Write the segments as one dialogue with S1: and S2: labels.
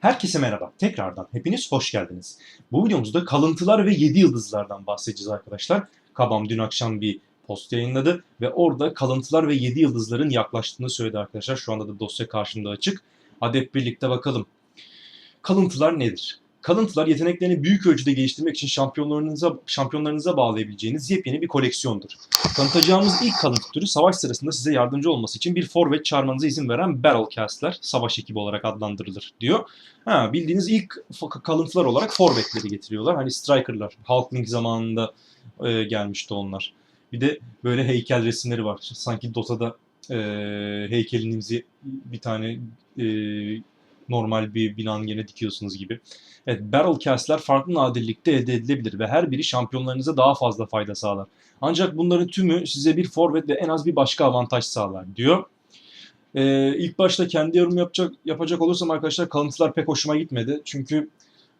S1: Herkese merhaba. Tekrardan hepiniz hoş geldiniz. Bu videomuzda kalıntılar ve 7 yıldızlardan bahsedeceğiz arkadaşlar. Kabam dün akşam bir post yayınladı ve orada kalıntılar ve 7 yıldızların yaklaştığını söyledi arkadaşlar. Şu anda da dosya karşımda açık. Hadi hep birlikte bakalım. Kalıntılar nedir? Kalıntılar yeteneklerini büyük ölçüde geliştirmek için şampiyonlarınıza, şampiyonlarınıza bağlayabileceğiniz yepyeni bir koleksiyondur. Tanıtacağımız ilk kalıntı türü savaş sırasında size yardımcı olması için bir forvet çağırmanıza izin veren Battlecast'ler savaş ekibi olarak adlandırılır diyor. Ha, bildiğiniz ilk kalıntılar olarak forvetleri getiriyorlar. Hani strikerlar. Hulkling zamanında e, gelmişti onlar. Bir de böyle heykel resimleri var. Sanki Dota'da e, heykelinizi bir tane e, normal bir binanın yerine dikiyorsunuz gibi. Evet, Battlecast'ler farklı nadirlikte elde edilebilir ve her biri şampiyonlarınıza daha fazla fayda sağlar. Ancak bunların tümü size bir forvet ve en az bir başka avantaj sağlar diyor. Ee, ilk başta kendi yorum yapacak yapacak olursam arkadaşlar kalıntılar pek hoşuma gitmedi. Çünkü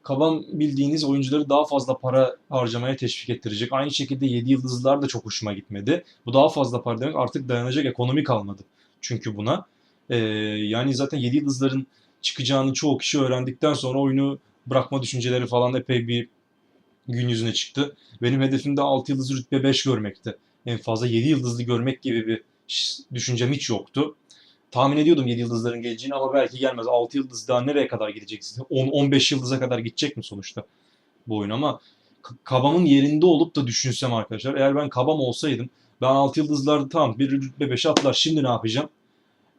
S1: Kaban bildiğiniz oyuncuları daha fazla para harcamaya teşvik ettirecek. Aynı şekilde 7 yıldızlılar da çok hoşuma gitmedi. Bu daha fazla para demek artık dayanacak ekonomi kalmadı. Çünkü buna. Ee, yani zaten 7 yıldızların çıkacağını çoğu kişi öğrendikten sonra oyunu bırakma düşünceleri falan epey bir gün yüzüne çıktı. Benim hedefim de 6 yıldızlı rütbe 5 görmekti. En fazla 7 yıldızlı görmek gibi bir düşüncem hiç yoktu. Tahmin ediyordum 7 yıldızların geleceğini ama belki gelmez. 6 yıldız daha nereye kadar gideceksin? 10-15 yıldıza kadar gidecek mi sonuçta bu oyun ama Kabam'ın yerinde olup da düşünsem arkadaşlar. Eğer ben Kabam olsaydım ben 6 yıldızlarda tamam bir rütbe 5'e atlar. Şimdi ne yapacağım?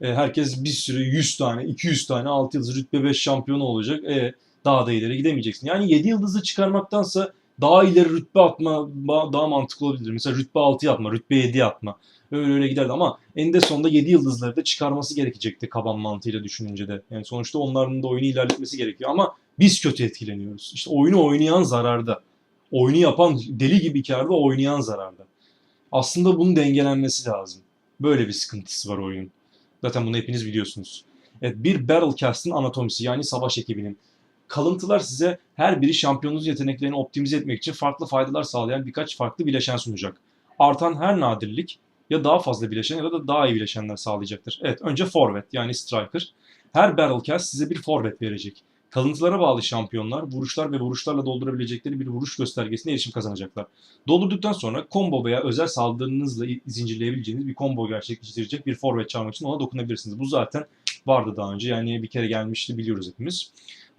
S1: E, herkes bir sürü 100 tane 200 tane 6 yıldız rütbe 5 şampiyonu olacak. E, daha da ileri gidemeyeceksin. Yani 7 yıldızı çıkarmaktansa daha ileri rütbe atma daha mantıklı olabilir. Mesela rütbe 6'ya atma, rütbe 7'ye atma. Öyle öyle giderdi ama eninde sonunda 7 yıldızları da çıkarması gerekecekti kaban mantığıyla düşününce de. Yani sonuçta onların da oyunu ilerletmesi gerekiyor ama biz kötü etkileniyoruz. İşte oyunu oynayan zararda. Oyunu yapan deli gibi karda oynayan zararda. Aslında bunun dengelenmesi lazım. Böyle bir sıkıntısı var oyunun. Zaten bunu hepiniz biliyorsunuz. Evet, bir Battlecast'ın anatomisi yani savaş ekibinin. Kalıntılar size her biri şampiyonunuz yeteneklerini optimize etmek için farklı faydalar sağlayan birkaç farklı bileşen sunacak. Artan her nadirlik ya daha fazla bileşen ya da daha iyi bileşenler sağlayacaktır. Evet önce forvet yani striker. Her Battlecast size bir forvet verecek. Kalıntılara bağlı şampiyonlar vuruşlar ve vuruşlarla doldurabilecekleri bir vuruş göstergesine erişim kazanacaklar. Doldurduktan sonra combo veya özel saldırınızla zincirleyebileceğiniz bir combo gerçekleştirecek bir forvet çağırmak için ona dokunabilirsiniz. Bu zaten vardı daha önce yani bir kere gelmişti biliyoruz hepimiz.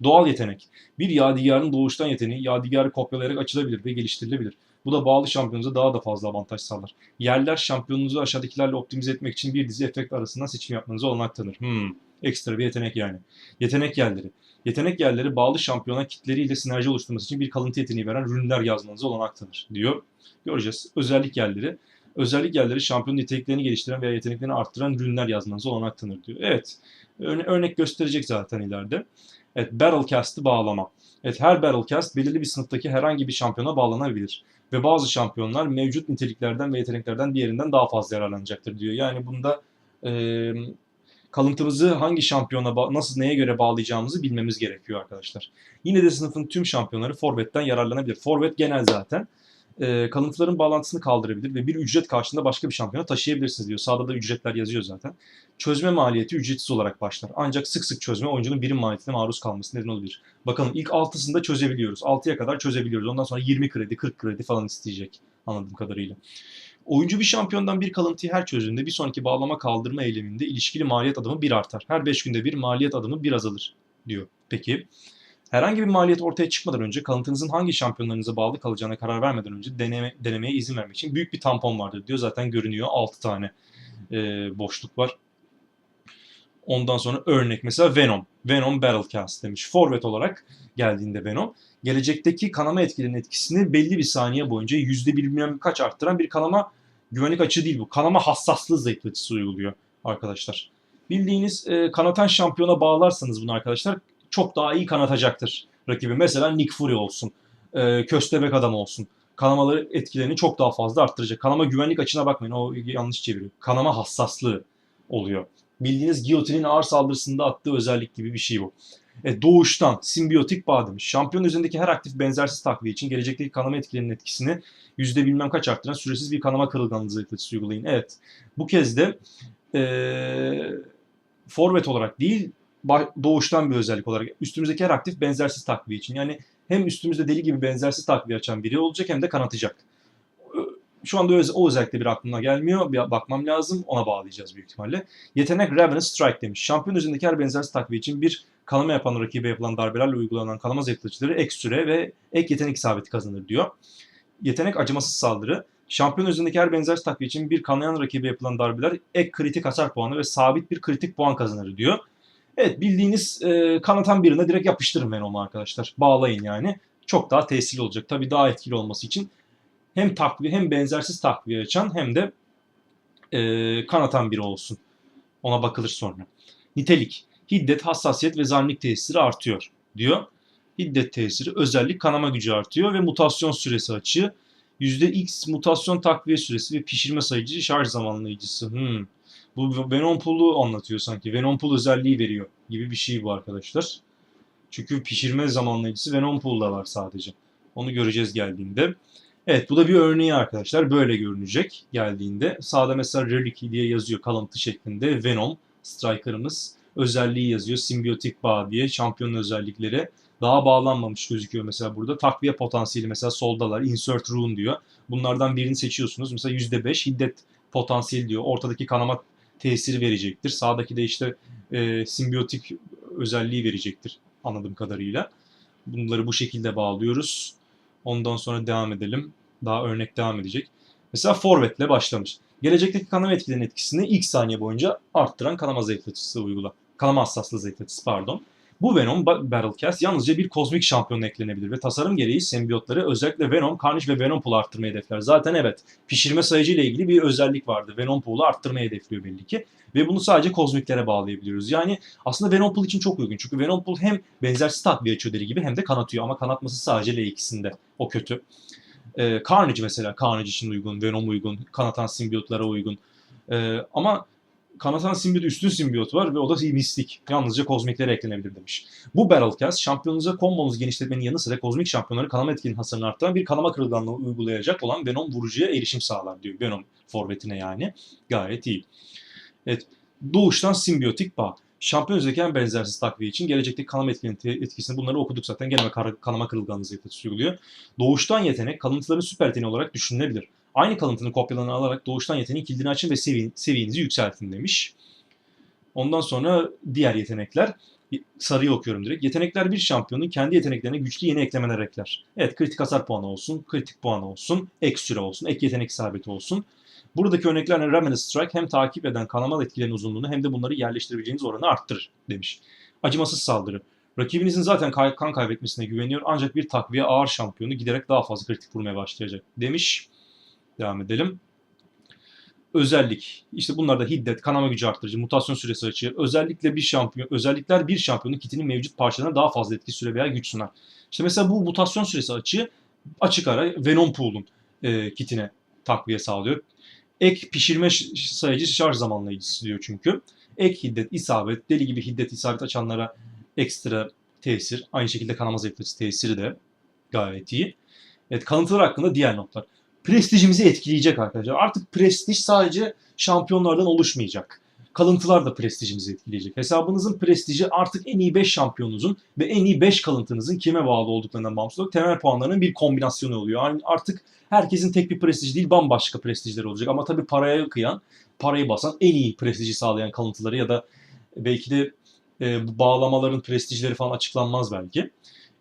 S1: Doğal yetenek. Bir yadigarın doğuştan yeteneği yadigarı kopyalayarak açılabilir ve geliştirilebilir. Bu da bağlı şampiyonunuza daha da fazla avantaj sağlar. Yerler şampiyonunuzu aşağıdakilerle optimize etmek için bir dizi efekt arasından seçim yapmanıza olanak tanır. Hmm, ekstra bir yetenek yani. Yetenek yerleri. Yetenek yerleri bağlı şampiyona kitleriyle sinerji oluşturması için bir kalıntı yeteneği veren rünler yazmanıza olanak tanır diyor. Göreceğiz. Özellik yerleri. Özellik yerleri şampiyonun yeteneklerini geliştiren veya yeteneklerini arttıran rünler yazmanıza olanak tanır diyor. Evet. Örne- örnek gösterecek zaten ileride. Evet, Battlecast'ı bağlama. Evet, her Battlecast belirli bir sınıftaki herhangi bir şampiyona bağlanabilir. Ve bazı şampiyonlar mevcut niteliklerden ve yeteneklerden diğerinden daha fazla yararlanacaktır diyor. Yani bunda e, kalıntımızı hangi şampiyona, nasıl neye göre bağlayacağımızı bilmemiz gerekiyor arkadaşlar. Yine de sınıfın tüm şampiyonları Forvet'ten yararlanabilir. Forvet genel zaten. E, kalıntıların bağlantısını kaldırabilir ve bir ücret karşılığında başka bir şampiyona taşıyabilirsiniz diyor. Sağda da ücretler yazıyor zaten. Çözme maliyeti ücretsiz olarak başlar. Ancak sık sık çözme oyuncunun birim maliyetine maruz kalması neden olabilir. Bakalım ilk 6'sında çözebiliyoruz. 6'ya kadar çözebiliyoruz. Ondan sonra 20 kredi, 40 kredi falan isteyecek anladığım kadarıyla. Oyuncu bir şampiyondan bir kalıntıyı her çözdüğünde bir sonraki bağlama kaldırma eyleminde ilişkili maliyet adımı bir artar. Her 5 günde bir maliyet adımı bir azalır diyor. Peki herhangi bir maliyet ortaya çıkmadan önce kalıntınızın hangi şampiyonlarınıza bağlı kalacağına karar vermeden önce deneme, denemeye izin vermek için büyük bir tampon vardır diyor. Zaten görünüyor 6 tane e, boşluk var. Ondan sonra örnek mesela Venom. Venom Battlecast demiş. Forvet olarak geldiğinde Venom. Gelecekteki kanama etkilerinin etkisini belli bir saniye boyunca yüzde bir bilmem kaç arttıran bir kanama güvenlik açığı değil bu. Kanama hassaslığı zayıflatıcısı uyguluyor arkadaşlar. Bildiğiniz e, kanatan şampiyona bağlarsanız bunu arkadaşlar çok daha iyi kanatacaktır rakibi. Mesela Nick Fury olsun. E, köstebek adam olsun. Kanamaları etkilerini çok daha fazla arttıracak. Kanama güvenlik açına bakmayın. O yanlış çeviriyor. Kanama hassaslığı oluyor. Bildiğiniz giyotinin ağır saldırısında attığı özellik gibi bir şey bu. E, doğuştan simbiyotik bağ demiş. Şampiyon üzerindeki her aktif benzersiz takviye için gelecekteki kanama etkilerinin etkisini yüzde bilmem kaç arttıran süresiz bir kanama kırılganlığı zayıflatıcısı uygulayın. Evet. Bu kez de e, forvet olarak değil doğuştan bir özellik olarak üstümüzdeki her aktif benzersiz takviye için. Yani hem üstümüzde deli gibi benzersiz takviye açan biri olacak hem de kanatacak. Şu anda o özellikle bir aklıma gelmiyor. Bir bakmam lazım. Ona bağlayacağız büyük ihtimalle. Yetenek Ravenous Strike demiş. Şampiyon üzerindeki her benzersiz takviye için bir kanama yapan rakibe yapılan darbelerle uygulanan kanama zayıflatıcıları ek süre ve ek yetenek isabeti kazanır diyor. Yetenek acımasız saldırı. Şampiyon üzerindeki her benzer takviye için bir kanayan rakibe yapılan darbeler ek kritik hasar puanı ve sabit bir kritik puan kazanır diyor. Evet bildiğiniz e, kanatan birine direkt yapıştırın Venom'u arkadaşlar. Bağlayın yani. Çok daha tesirli olacak. Tabii daha etkili olması için hem takviye hem benzersiz takviye açan hem de e, kanatan biri olsun. Ona bakılır sonra. Nitelik. Hiddet, hassasiyet ve zalimlik tesiri artıyor diyor. Hiddet tesiri, özellik, kanama gücü artıyor ve mutasyon süresi açığı. %X mutasyon takviye süresi ve pişirme sayıcı şarj zamanlayıcısı. Hmm. Bu Venom Pool'u anlatıyor sanki. Venom Pool özelliği veriyor gibi bir şey bu arkadaşlar. Çünkü pişirme zamanlayıcısı Venom Pool'da var sadece. Onu göreceğiz geldiğinde. Evet bu da bir örneği arkadaşlar. Böyle görünecek geldiğinde. Sağda mesela Relic diye yazıyor kalıntı şeklinde. Venom Striker'ımız özelliği yazıyor. Simbiyotik bağ diye şampiyon özellikleri daha bağlanmamış gözüküyor mesela burada. Takviye potansiyeli mesela soldalar. Insert rune diyor. Bunlardan birini seçiyorsunuz. Mesela %5 hiddet potansiyeli diyor. Ortadaki kanama tesiri verecektir. Sağdaki de işte e, simbiyotik özelliği verecektir anladığım kadarıyla. Bunları bu şekilde bağlıyoruz. Ondan sonra devam edelim. Daha örnek devam edecek. Mesela forvetle başlamış. Gelecekteki kanama etkilerinin etkisini ilk saniye boyunca arttıran kanama zayıflatıcısı uygula. Kanama hassaslığı zayıflatıcısı pardon. Bu Venom Ba- Battlecast yalnızca bir kozmik şampiyona eklenebilir ve tasarım gereği sembiyotları özellikle Venom, Carnage ve Venom Pool'u arttırmayı hedefler. Zaten evet pişirme sayıcı ile ilgili bir özellik vardı. Venom Pool'u arttırmayı hedefliyor belli ki. Ve bunu sadece kozmiklere bağlayabiliyoruz. Yani aslında Venom Pool için çok uygun. Çünkü Venom Pool hem benzersiz takviye deli gibi hem de kanatıyor. Ama kanatması sadece L2'sinde. O kötü. Ee, Carnage mesela Carnage için uygun, Venom uygun, kanatan simbiyotlara uygun. Ee, ama kanatan simbiyot üstün simbiyot var ve o da mistik. Yalnızca kozmiklere eklenebilir demiş. Bu Battlecast şampiyonunuza kombonuzu genişletmenin yanı sıra kozmik şampiyonları kanama etkinin hasarını arttıran bir kanama kırılganlığı uygulayacak olan Venom vurucuya erişim sağlar diyor. Venom forvetine yani. Gayet iyi. Evet. Doğuştan simbiyotik bağ. Şampiyon zekaen benzersiz takviye için gelecekteki kanama etkisini bunları okuduk zaten. Gene kar- kanama kırılganlığı zayıflatıcı uyguluyor. Doğuştan yetenek kalıntıların süper yeteneği olarak düşünülebilir. Aynı kalıntının kopyalarını alarak doğuştan yeteneğin kilidini açın ve sevi- seviyenizi yükseltin demiş. Ondan sonra diğer yetenekler. Sarıyı okuyorum direkt. Yetenekler bir şampiyonun kendi yeteneklerine güçlü yeni eklemeler ekler. Evet kritik hasar puanı olsun, kritik puanı olsun, ek süre olsun, ek yetenek isabeti olsun. Buradaki örneklerle Ravenous Strike hem takip eden kanama etkilerinin uzunluğunu hem de bunları yerleştirebileceğiniz oranı arttırır demiş. Acımasız saldırı. Rakibinizin zaten kay- kan kaybetmesine güveniyor ancak bir takviye ağır şampiyonu giderek daha fazla kritik vurmaya başlayacak demiş. Devam edelim. Özellik. İşte bunlar da hiddet, kanama gücü arttırıcı, mutasyon süresi açığı. Özellikle bir şampiyon, özellikler bir şampiyonun kitinin mevcut parçalarına daha fazla etki süre veya güç sunar. İşte mesela bu mutasyon süresi açığı açık ara Venom Pool'un e, kitine takviye sağlıyor. Ek pişirme sayıcı şarj zamanlayıcısı diyor çünkü. Ek hiddet, isabet, deli gibi hiddet, isabet açanlara ekstra tesir. Aynı şekilde kanama zayıflatıcı tesiri de gayet iyi. Evet kalıntılar hakkında diğer notlar. Prestijimizi etkileyecek arkadaşlar. Artık prestij sadece şampiyonlardan oluşmayacak. Kalıntılar da prestijimizi etkileyecek. Hesabınızın prestiji artık en iyi 5 şampiyonunuzun ve en iyi 5 kalıntınızın kime bağlı olduklarından bağımsız olarak temel puanlarının bir kombinasyonu oluyor. Yani artık herkesin tek bir prestij değil bambaşka prestijleri olacak. Ama tabii paraya kıyan, parayı basan en iyi prestiji sağlayan kalıntıları ya da belki de e, bu bağlamaların prestijleri falan açıklanmaz belki.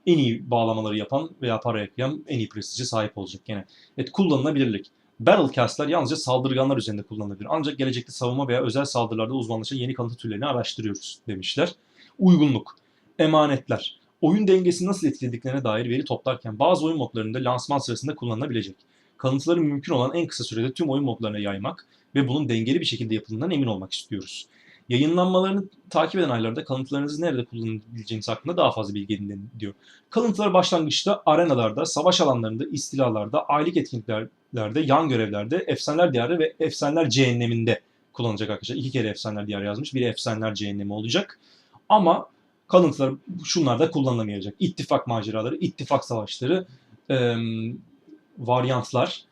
S1: En iyi bağlamaları yapan veya paraya kıyan en iyi prestije sahip olacak gene. Evet kullanılabilirlik. Battlecast'lar yalnızca saldırganlar üzerinde kullanılabilir. Ancak gelecekte savunma veya özel saldırılarda uzmanlaşan yeni kalıntı türlerini araştırıyoruz demişler. Uygunluk. Emanetler. Oyun dengesini nasıl etkilediklerine dair veri toplarken bazı oyun modlarında lansman sırasında kullanılabilecek. Kalıntıları mümkün olan en kısa sürede tüm oyun modlarına yaymak ve bunun dengeli bir şekilde yapıldığından emin olmak istiyoruz. Yayınlanmalarını takip eden aylarda kalıntılarınızı nerede kullanabileceğiniz hakkında daha fazla bilgi edinin diyor. Kalıntılar başlangıçta arenalarda, savaş alanlarında, istilalarda, aylık etkinliklerde, yan görevlerde, efsaneler diyarı ve efsaneler cehenneminde kullanılacak arkadaşlar. İki kere efsaneler diyarı yazmış. Biri efsaneler cehennemi olacak. Ama kalıntılar şunlarda kullanılamayacak. İttifak maceraları, ittifak savaşları, e, varyantlar,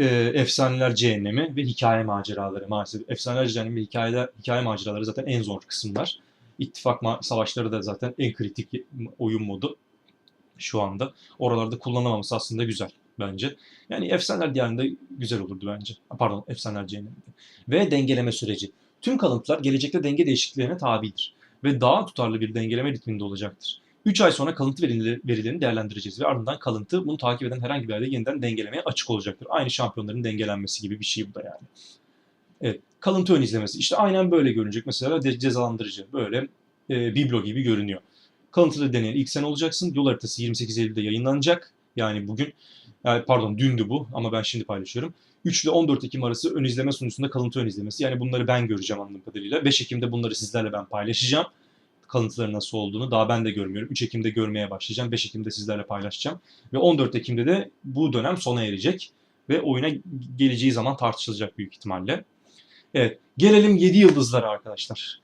S1: e, efsaneler cehennemi ve hikaye maceraları maalesef. Efsaneler cehennemi ve hikayeler, hikaye maceraları zaten en zor kısımlar. İttifak savaşları da zaten en kritik oyun modu şu anda. Oralarda kullanılmaması aslında güzel bence. Yani Efsaneler Diyarı'nda güzel olurdu bence. Pardon, Efsaneler Cehennemi'nde. Ve dengeleme süreci. Tüm kalıntılar gelecekte denge değişikliklerine tabidir ve daha tutarlı bir dengeleme ritminde olacaktır. 3 ay sonra kalıntı verileri- verilerini değerlendireceğiz ve ardından kalıntı bunu takip eden herhangi bir yerde yeniden dengelemeye açık olacaktır. Aynı şampiyonların dengelenmesi gibi bir şey bu da yani. Evet, kalıntı ön izlemesi. İşte aynen böyle görünecek. Mesela cezalandırıcı. Böyle e, biblo gibi görünüyor. Kalıntılı deneyen ilk sen olacaksın. Yol haritası 28 Eylül'de yayınlanacak. Yani bugün, e, pardon dündü bu ama ben şimdi paylaşıyorum. 3 ile 14 Ekim arası ön izleme sunucusunda kalıntı ön izlemesi. Yani bunları ben göreceğim anladığım kadarıyla. 5 Ekim'de bunları sizlerle ben paylaşacağım. Kalıntıların nasıl olduğunu daha ben de görmüyorum. 3 Ekim'de görmeye başlayacağım. 5 Ekim'de sizlerle paylaşacağım. Ve 14 Ekim'de de bu dönem sona erecek. Ve oyuna geleceği zaman tartışılacak büyük ihtimalle. Evet. Gelelim 7 yıldızlara arkadaşlar.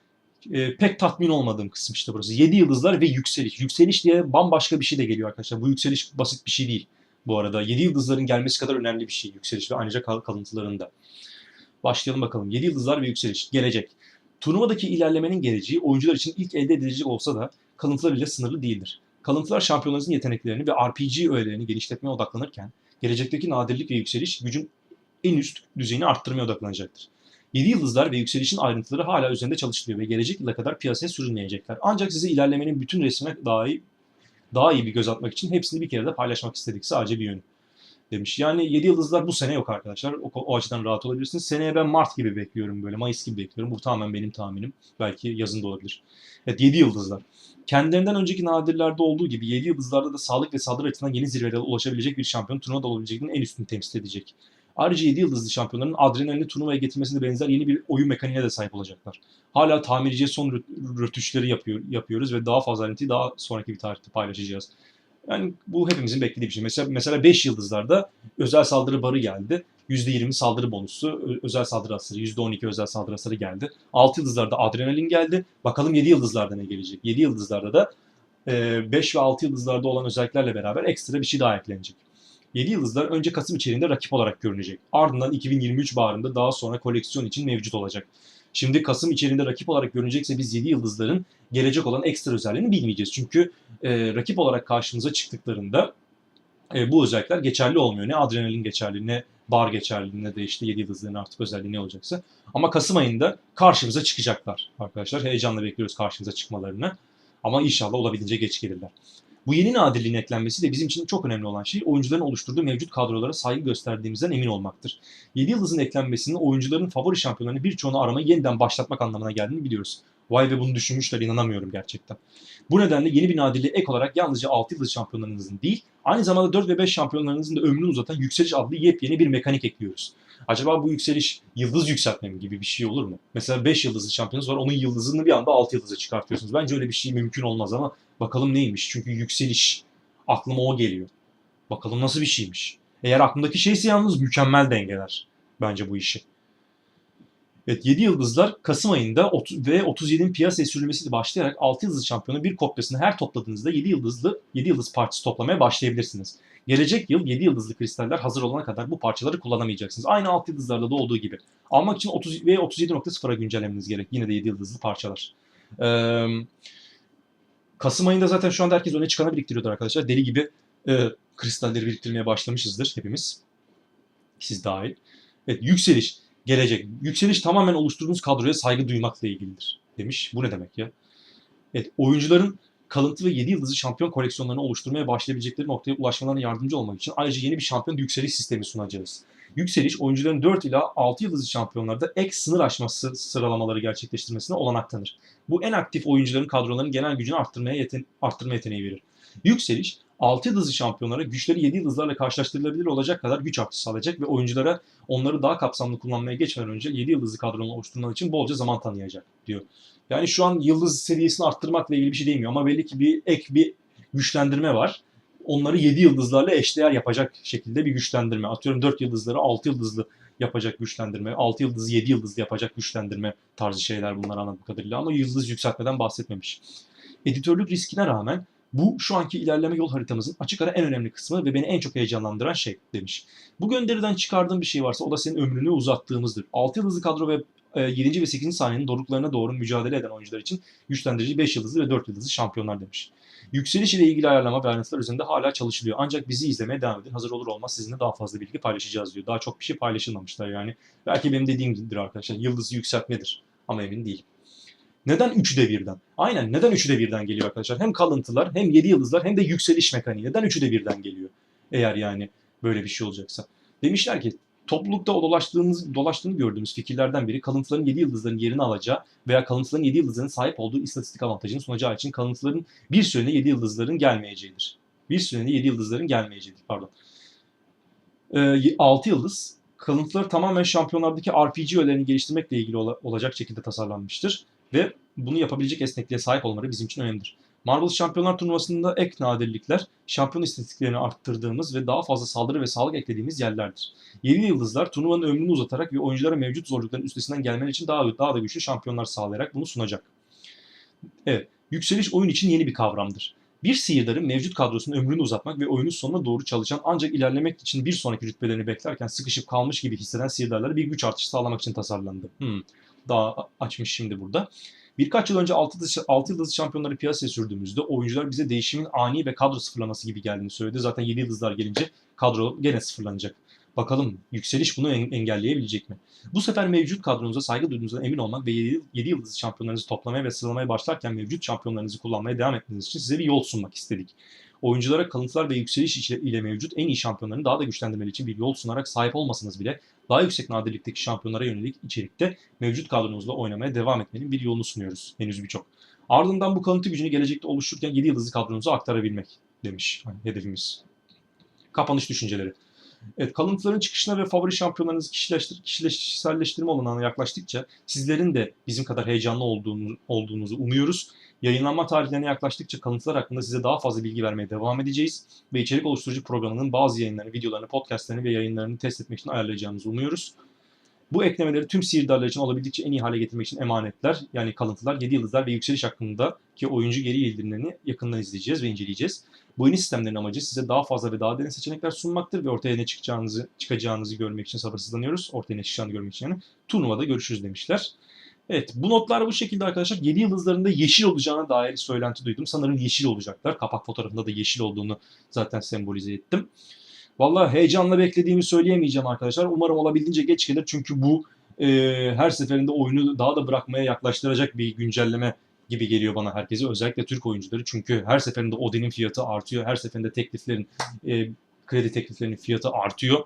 S1: Ee, pek tatmin olmadığım kısım işte burası. 7 yıldızlar ve yükseliş. Yükseliş diye bambaşka bir şey de geliyor arkadaşlar. Bu yükseliş basit bir şey değil bu arada. 7 yıldızların gelmesi kadar önemli bir şey yükseliş ve ayrıca kal- kalıntılarında. Başlayalım bakalım. 7 yıldızlar ve yükseliş. Gelecek. Turnuvadaki ilerlemenin geleceği oyuncular için ilk elde edilecek olsa da kalıntılar ile sınırlı değildir. Kalıntılar şampiyonlarınızın yeteneklerini ve RPG öğelerini genişletmeye odaklanırken gelecekteki nadirlik ve yükseliş gücün en üst düzeyini arttırmaya odaklanacaktır. 7 yıldızlar ve yükselişin ayrıntıları hala üzerinde çalışılıyor ve gelecek yıla kadar piyasaya sürülmeyecekler. Ancak size ilerlemenin bütün resmine daha iyi, daha iyi bir göz atmak için hepsini bir kere de paylaşmak istedik. Sadece bir yönü demiş. Yani 7 yıldızlar bu sene yok arkadaşlar. O, o açıdan rahat olabilirsiniz. Seneye ben Mart gibi bekliyorum böyle. Mayıs gibi bekliyorum. Bu tamamen benim tahminim. Belki yazında olabilir. Evet 7 yıldızlar. Kendilerinden önceki nadirlerde olduğu gibi 7 yıldızlarda da sağlık ve saldırı açısından yeni zirvelere ulaşabilecek bir şampiyon turnuvada olabileceklerin en üstünü temsil edecek. Ayrıca 7 yıldızlı şampiyonların adrenalini turnuvaya getirmesine benzer yeni bir oyun mekaniğine de sahip olacaklar. Hala tamirciye son röt- rötuşları yapıyor, yapıyoruz ve daha fazla ayrıntıyı daha sonraki bir tarihte paylaşacağız. Yani bu hepimizin beklediği bir şey. Mesela mesela 5 yıldızlarda özel saldırı barı geldi. %20 saldırı bonusu, özel saldırı hasarı, %12 özel saldırı hasarı geldi. 6 yıldızlarda adrenalin geldi. Bakalım 7 yıldızlarda ne gelecek? 7 yıldızlarda da 5 ve 6 yıldızlarda olan özelliklerle beraber ekstra bir şey daha eklenecek. 7 yıldızlar önce Kasım içeriğinde rakip olarak görünecek. Ardından 2023 baharında daha sonra koleksiyon için mevcut olacak. Şimdi Kasım içeriğinde rakip olarak görünecekse biz 7 yıldızların gelecek olan ekstra özelliğini bilmeyeceğiz. Çünkü e, rakip olarak karşımıza çıktıklarında e, bu özellikler geçerli olmuyor. Ne adrenalin geçerli ne bar geçerli ne de işte 7 yıldızların artık özelliği ne olacaksa. Ama Kasım ayında karşımıza çıkacaklar arkadaşlar. Heyecanla bekliyoruz karşımıza çıkmalarını. Ama inşallah olabildiğince geç gelirler. Bu yeni nadirliğin eklenmesi de bizim için çok önemli olan şey oyuncuların oluşturduğu mevcut kadrolara saygı gösterdiğimizden emin olmaktır. 7 yıldızın eklenmesinin oyuncuların favori şampiyonlarını birçoğunu aramayı yeniden başlatmak anlamına geldiğini biliyoruz. Vay ve bunu düşünmüşler inanamıyorum gerçekten. Bu nedenle yeni bir nadirliğe ek olarak yalnızca 6 yıldız şampiyonlarınızın değil, aynı zamanda 4 ve 5 şampiyonlarınızın da ömrünü uzatan yükseliş adlı yepyeni bir mekanik ekliyoruz. Acaba bu yükseliş yıldız yükseltme gibi bir şey olur mu? Mesela 5 yıldızlı şampiyonunuz var, onun yıldızını bir anda 6 yıldıza çıkartıyorsunuz. Bence öyle bir şey mümkün olmaz ama bakalım neymiş? Çünkü yükseliş aklıma o geliyor. Bakalım nasıl bir şeymiş. Eğer aklımdaki şeyse yalnız mükemmel dengeler bence bu işi. Evet 7 yıldızlar Kasım ayında ve 37'nin piyasaya sürülmesiyle başlayarak 6 yıldız şampiyonu bir kopyasını her topladığınızda 7 yıldızlı 7 yıldız parçası toplamaya başlayabilirsiniz. Gelecek yıl 7 yıldızlı kristaller hazır olana kadar bu parçaları kullanamayacaksınız. Aynı 6 yıldızlarda da olduğu gibi. Almak için 30 ve 37.0'a güncellemeniz gerek. Yine de 7 yıldızlı parçalar. Ee, Kasım ayında zaten şu anda herkes öne çıkanı biriktiriyordur arkadaşlar. Deli gibi e, kristalleri biriktirmeye başlamışızdır hepimiz. Siz dahil. Evet yükseliş gelecek. Yükseliş tamamen oluşturduğunuz kadroya saygı duymakla ilgilidir demiş. Bu ne demek ya? Evet, oyuncuların kalıntı ve 7 yıldızlı şampiyon koleksiyonlarını oluşturmaya başlayabilecekleri noktaya ulaşmalarına yardımcı olmak için ayrıca yeni bir şampiyon yükseliş sistemi sunacağız. Yükseliş, oyuncuların 4 ila 6 yıldızlı şampiyonlarda ek sınır aşması sıralamaları gerçekleştirmesine olanak tanır. Bu en aktif oyuncuların kadrolarının genel gücünü arttırmaya yeten arttırma yeteneği verir. Yükseliş, 6 yıldızlı şampiyonlara güçleri 7 yıldızlarla karşılaştırılabilir olacak kadar güç artışı sağlayacak ve oyunculara onları daha kapsamlı kullanmaya geçmeden önce 7 yıldızlı kadronun oluşturmak için bolca zaman tanıyacak diyor. Yani şu an yıldız seviyesini arttırmakla ilgili bir şey demiyor ama belli ki bir ek bir güçlendirme var. Onları 7 yıldızlarla eşdeğer yapacak şekilde bir güçlendirme. Atıyorum 4 yıldızları 6 yıldızlı yapacak güçlendirme, 6 yıldızı 7 yıldızlı yapacak güçlendirme tarzı şeyler bunlar anladığım kadarıyla ama yıldız yükseltmeden bahsetmemiş. Editörlük riskine rağmen bu şu anki ilerleme yol haritamızın açık ara en önemli kısmı ve beni en çok heyecanlandıran şey demiş. Bu gönderiden çıkardığım bir şey varsa o da senin ömrünü uzattığımızdır. 6 yıldızlı kadro ve e, 7. ve 8. saniyenin doruklarına doğru mücadele eden oyuncular için güçlendirici 5 yıldızlı ve 4 yıldızlı şampiyonlar demiş. Yükseliş ile ilgili ayarlama ve ayrıntılar üzerinde hala çalışılıyor. Ancak bizi izlemeye devam edin. Hazır olur olmaz sizinle daha fazla bilgi paylaşacağız diyor. Daha çok bir şey paylaşılmamışlar yani. Belki benim dediğim gibidir arkadaşlar. Yıldızı yükseltmedir. Ama emin değilim. Neden 3'de birden? Aynen neden 3'de birden geliyor arkadaşlar? Hem kalıntılar hem 7 yıldızlar hem de yükseliş mekaniği. Neden 3'de birden geliyor? Eğer yani böyle bir şey olacaksa. Demişler ki toplulukta o dolaştığınız, dolaştığını gördüğümüz fikirlerden biri kalıntıların 7 yıldızların yerini alacağı veya kalıntıların 7 yıldızların sahip olduğu istatistik avantajını sunacağı için kalıntıların bir süreliğine 7 yıldızların gelmeyeceğidir. Bir süreliğine 7 yıldızların gelmeyeceğidir. Pardon. Ee, 6 yıldız kalıntıları tamamen şampiyonlardaki RPG öğelerini geliştirmekle ilgili ola- olacak şekilde tasarlanmıştır ve bunu yapabilecek esnekliğe sahip olmaları bizim için önemlidir. Marvel Şampiyonlar Turnuvası'nda ek nadirlikler şampiyon istatistiklerini arttırdığımız ve daha fazla saldırı ve sağlık eklediğimiz yerlerdir. 7 yıldızlar turnuvanın ömrünü uzatarak ve oyunculara mevcut zorlukların üstesinden gelmeleri için daha, daha da güçlü şampiyonlar sağlayarak bunu sunacak. Evet, yükseliş oyun için yeni bir kavramdır. Bir sihirdarın mevcut kadrosunun ömrünü uzatmak ve oyunun sonuna doğru çalışan ancak ilerlemek için bir sonraki rütbelerini beklerken sıkışıp kalmış gibi hisseden sihirdarlara bir güç artışı sağlamak için tasarlandı. Hmm, daha açmış şimdi burada. Birkaç yıl önce 6 yıldız, 6 yıldız şampiyonları piyasaya sürdüğümüzde oyuncular bize değişimin ani ve kadro sıfırlaması gibi geldiğini söyledi. Zaten 7 yıldızlar gelince kadro gene sıfırlanacak. Bakalım yükseliş bunu en- engelleyebilecek mi? Bu sefer mevcut kadronuza saygı duyduğunuzdan emin olmak ve 7, 7 yıldız şampiyonlarınızı toplamaya ve sıralamaya başlarken mevcut şampiyonlarınızı kullanmaya devam etmeniz için size bir yol sunmak istedik. Oyunculara kalıntılar ve yükseliş ile- mevcut en iyi şampiyonlarını daha da güçlendirmeleri için bir yol sunarak sahip olmasanız bile daha yüksek nadirlikteki şampiyonlara yönelik içerikte mevcut kadronuzla oynamaya devam etmenin bir yolunu sunuyoruz. Henüz birçok. Ardından bu kalıntı gücünü gelecekte oluştururken 7 yıldızlı kadronuza aktarabilmek demiş hani hedefimiz. Kapanış düşünceleri. Evet, kalıntıların çıkışına ve favori şampiyonlarınızı kişileştir, kişiselleştirme olanağına yaklaştıkça sizlerin de bizim kadar heyecanlı olduğunu, olduğunuzu umuyoruz. Yayınlanma tarihlerine yaklaştıkça kalıntılar hakkında size daha fazla bilgi vermeye devam edeceğiz. Ve içerik oluşturucu programının bazı yayınlarını, videolarını, podcastlerini ve yayınlarını test etmek için ayarlayacağımızı umuyoruz. Bu eklemeleri tüm sihirdarlar için olabildiğince en iyi hale getirmek için emanetler yani kalıntılar, 7 yıldızlar ve yükseliş hakkındaki oyuncu geri bildirimlerini yakından izleyeceğiz ve inceleyeceğiz. Bu yeni sistemlerin amacı size daha fazla ve daha derin seçenekler sunmaktır ve ortaya ne çıkacağınızı çıkacağınızı görmek için sabırsızlanıyoruz. Ortaya ne çıkacağını görmek için yani. Turnuvada görüşürüz demişler. Evet bu notlar bu şekilde arkadaşlar. 7 yıldızlarında yeşil olacağına dair söylenti duydum. Sanırım yeşil olacaklar. Kapak fotoğrafında da yeşil olduğunu zaten sembolize ettim. Vallahi heyecanla beklediğimi söyleyemeyeceğim arkadaşlar. Umarım olabildiğince geç gelir. Çünkü bu e, her seferinde oyunu daha da bırakmaya yaklaştıracak bir güncelleme gibi geliyor bana herkese. Özellikle Türk oyuncuları. Çünkü her seferinde Odin'in fiyatı artıyor. Her seferinde tekliflerin, e, kredi tekliflerinin fiyatı artıyor.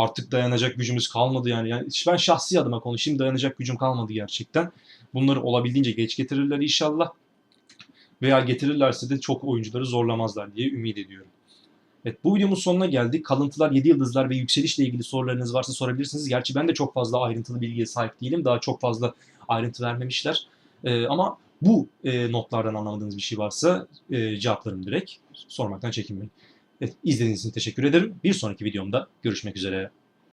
S1: Artık dayanacak gücümüz kalmadı yani. yani ben şahsi adıma konuşayım dayanacak gücüm kalmadı gerçekten. Bunları olabildiğince geç getirirler inşallah. Veya getirirlerse de çok oyuncuları zorlamazlar diye ümit ediyorum. Evet bu videomuz sonuna geldik. Kalıntılar, 7 yıldızlar ve yükselişle ilgili sorularınız varsa sorabilirsiniz. Gerçi ben de çok fazla ayrıntılı bilgiye sahip değilim. Daha çok fazla ayrıntı vermemişler. Ee, ama bu e, notlardan anlamadığınız bir şey varsa e, cevaplarım direkt. Sormaktan çekinmeyin. Evet, izlediğiniz için teşekkür ederim. Bir sonraki videomda görüşmek üzere.